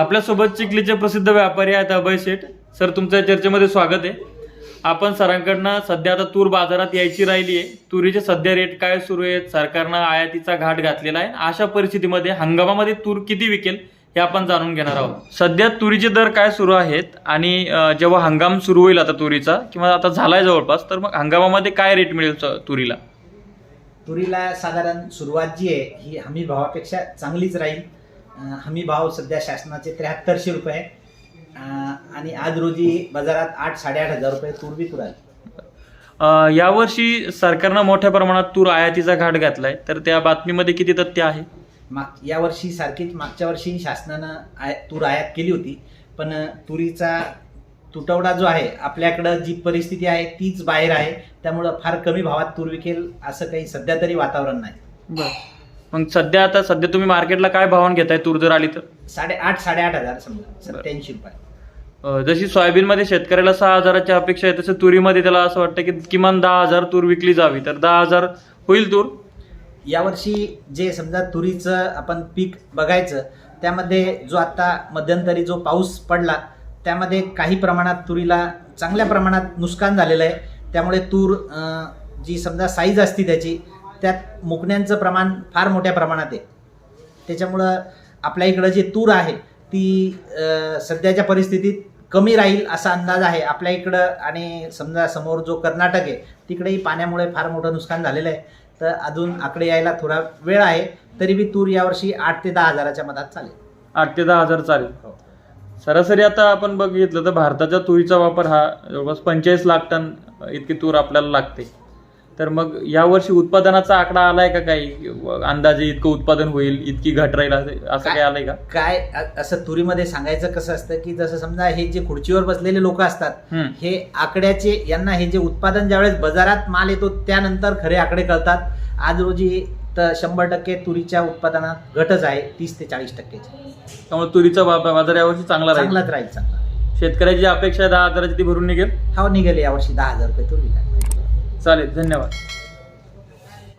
आपल्यासोबत चिखलीचे प्रसिद्ध व्यापारी आहेत अभय शेठ. सर तुमच्या चर्चेमध्ये स्वागत आहे. आपण सरांकडनं सध्या आता तूर बाजारात यायची राहिली आहे. तुरीचे सध्या रेट काय सुरू आहेत? सरकारनं आयातीचा घाट घातलेला आहे. अशा परिस्थितीमध्ये हंगामामध्ये तूर किती विकेल हे आपण जाणून घेणार आहोत. सध्या तुरीचे दर काय सुरू आहेत? आणि अं, जेव्हा हंगाम सुरू होईल आता तुरीचा किंवा आता झालाय जवळपास तर मग हंगामामध्ये काय रेट मिळेल स- तुरीला? तुरीला साधारण सुरुवात जी आहे ही हमी भावापेक्षा चांगलीच राहील. हमी भाव सध्या शासनाचे त्र्याहत्तरशे रुपये आहे. आणि आज रोजी बाजारात आठ साडेआठ हजार रुपये तूर विकू राहील अं, यावर्षी सरकारनं मोठ्या प्रमाणात तूर आयातीचा घाट घातलाय. तर त्या बातमीमध्ये किती तथ्य आहे? माग यावर्षी सारखीच मागच्या वर्षी शासनानं आय तूर आयात केली होती. पण तुरीचा तुटवडा जो आहे आपल्याकडं जी परिस्थिती आहे तीच बाहेर आहे. त्यामुळं फार कमी भावात तूर विकेल असं काही सध्या तरी वातावरण नाही. मग सध्या आता सध्या तुम्ही मार्केटला काय भावान घेताय? तूर जर आली तर? साडेआठ साडेआठ हजार समजा सत्याऐंशी रुपये. अं, जशी सोयाबीनमध्ये शेतकऱ्याला सहा हजाराची अपेक्षा आहे तसं तुरीमध्ये त्याला असं वाटतं की किमान दहा हजार तूर विकली जावी. तर दहा हजार होईल तूर? यावर्षी जे समजा तुरीचं आपण पीक बघायचं त्यामध्ये जो आता मध्यंतरी जो पाऊस पडला त्यामध्ये काही प्रमाणात तुरीला चांगल्या प्रमाणात नुकसान झालेलं आहे. त्यामुळे तूर अं, जी समजा साईज असते त्याची त्यात मुकण्यांचं प्रमाण फार मोठ्या प्रमाणात आहे. त्याच्यामुळं आपल्या इकडं जे तूर आहे ती सध्याच्या परिस्थितीत कमी राहील असा अंदाज आहे. आपल्या इकडं आणि समजा समोर जो कर्नाटक आहे तिकडेही पाण्यामुळे फार मोठं नुकसान झालेलं आहे. तर अजून आकडे यायला थोडा वेळ आहे तरी बी तूर यावर्षी आठ ते दहा हजाराच्या मधात चालेल. आठ ते दहा हजार चालेल. हो. सरासरी आता आपण बघितलं तर भारताच्या तुरीचा वापर हा जवळपास पंचेचाळीस लाख टन इतकी तूर आपल्याला लागते. तर मग यावर्षी उत्पादनाचा आकडा आलाय का काही? अंदाजे इतकं उत्पादन होईल इतकी घट राहील असं काय आलंय का? काय असं तुरीमध्ये सांगायचं कसं असतं की जसं समजा हे जे खुर्चीवर बसलेले लोक असतात. हे आकड्याचे यांना हे जे उत्पादन ज्यावेळेस बाजारात माल येतो त्यानंतर खरे आकडे कळतात. आज रोजी तर शंभर टक्के तुरीच्या उत्पादनात घटच आहे तीस ते चाळीस टक्केची. त्यामुळे तुरीचा बाजार यावर्षी चांगला राहील. चांगलाच राहील चांगला. शेतकऱ्याची अपेक्षा दहा हजाराची ती भरून निघेल? हा निघेल यावर्षी दहा हजार रुपये तुरी चालेल धन्यवाद.